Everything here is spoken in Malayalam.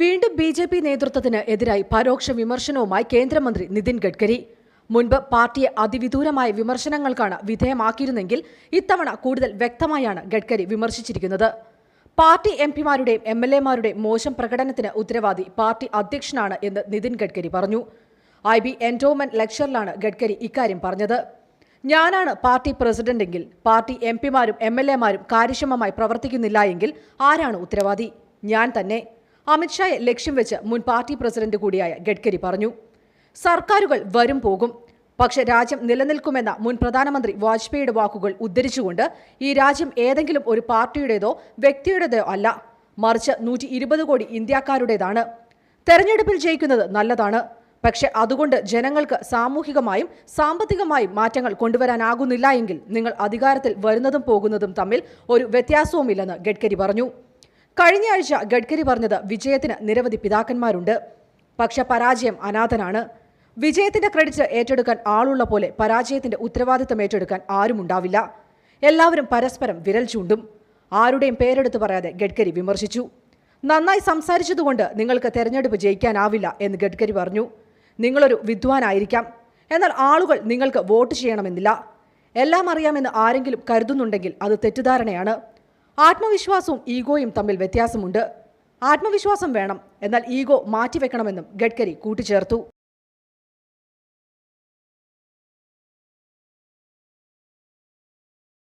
വീണ്ടും ബി ജെ പി നേതൃത്വത്തിന് എതിരായി പരോക്ഷ വിമർശനവുമായി കേന്ദ്രമന്ത്രി നിതിൻ ഗഡ്കരി. മുൻപ് പാർട്ടിയെ അതിവിദൂരമായ വിമർശനങ്ങൾക്കാണ് വിധേയമാക്കിയിരുന്നെങ്കിൽ ഇത്തവണ കൂടുതൽ വ്യക്തമായാണ് ഗഡ്കരി വിമർശിച്ചിരിക്കുന്നത്. പാർട്ടി എം പിമാരുടെയും എം എൽ എമാരുടെയും മോശം പ്രകടനത്തിന് ഉത്തരവാദി പാർട്ടി അധ്യക്ഷനാണ് എന്ന് നിതിൻ ഗഡ്കരി പറഞ്ഞു. ഐ ബി എൻഡോമെന്റ് ലെക്ചറിലാണ് ഗഡ്കരി ഇക്കാര്യം പറഞ്ഞത്. ഞാനാണ് പാർട്ടി പ്രസിഡന്റെങ്കിൽ പാർട്ടി എം പിമാരും എം എൽ എമാരും കാര്യക്ഷമമായി പ്രവർത്തിക്കുന്നില്ല എങ്കിൽ ആരാണ് ഉത്തരവാദി? ഞാൻ തന്നെ. അമിത്ഷായെ ലക്ഷ്യം വെച്ച് മുൻ പാർട്ടി പ്രസിഡന്റ് കൂടിയായ ഗഡ്കരി പറഞ്ഞു. സർക്കാരുകൾ വരും പോകും. പക്ഷെ രാജ്യം നിലനിൽക്കുമെന്ന മുൻ പ്രധാനമന്ത്രി വാജ്പേയിയുടെ വാക്കുകൾ ഉദ്ധരിച്ചുകൊണ്ട് ഈ രാജ്യം ഏതെങ്കിലും ഒരു പാർട്ടിയുടേതോ വ്യക്തിയുടേതോ അല്ല. മറിച്ച് നൂറ്റി ഇരുപത് കോടി ഇന്ത്യക്കാരുടേതാണ്. തെരഞ്ഞെടുപ്പിൽ ജയിക്കുന്നത് നല്ലതാണ്. പക്ഷെ അതുകൊണ്ട് ജനങ്ങൾക്ക് സാമൂഹികമായും സാമ്പത്തികമായും മാറ്റങ്ങൾ കൊണ്ടുവരാനാകുന്നില്ല എങ്കിൽ നിങ്ങൾ അധികാരത്തിൽ വരുന്നതും പോകുന്നതും തമ്മിൽ ഒരു വ്യത്യാസവുമില്ലെന്ന് ഗഡ്കരി പറഞ്ഞു. കഴിഞ്ഞ ആഴ്ച ഗഡ്കരി പറഞ്ഞത് വിജയത്തിന് നിരവധി പിതാക്കന്മാരുണ്ട്. പക്ഷെ പരാജയം അനാഥനാണ്. വിജയത്തിന്റെ ക്രെഡിറ്റ് ഏറ്റെടുക്കാൻ ആളുള്ള പോലെ പരാജയത്തിന്റെ ഉത്തരവാദിത്തം ഏറ്റെടുക്കാൻ ആരുമുണ്ടാവില്ല എല്ലാവരും പരസ്പരം വിരൽ ചൂണ്ടും. ആരുടെയും പേരെടുത്ത് പറയാതെ ഗഡ്കരി വിമർശിച്ചു. നന്നായി സംസാരിച്ചതുകൊണ്ട് നിങ്ങൾക്ക് തെരഞ്ഞെടുപ്പ് ജയിക്കാനാവില്ല എന്ന് ഗഡ്കരി പറഞ്ഞു. നിങ്ങളൊരു വിദ്വാനായിരിക്കാം. എന്നാൽ ആളുകൾ നിങ്ങൾക്ക് വോട്ട് ചെയ്യണമെന്നില്ല. എല്ലാം അറിയാമെന്ന് ആരെങ്കിലും കരുതുന്നുണ്ടെങ്കിൽ അത് തെറ്റിദ്ധാരണയാണ്. ആത്മവിശ്വാസവും ഈഗോയും തമ്മിൽ വ്യത്യാസമുണ്ട്. ആത്മവിശ്വാസം വേണം എന്നാൽ ഈഗോ മാറ്റിവെക്കണമെന്നും ഗഡ്കരി കൂട്ടിച്ചേർത്തു.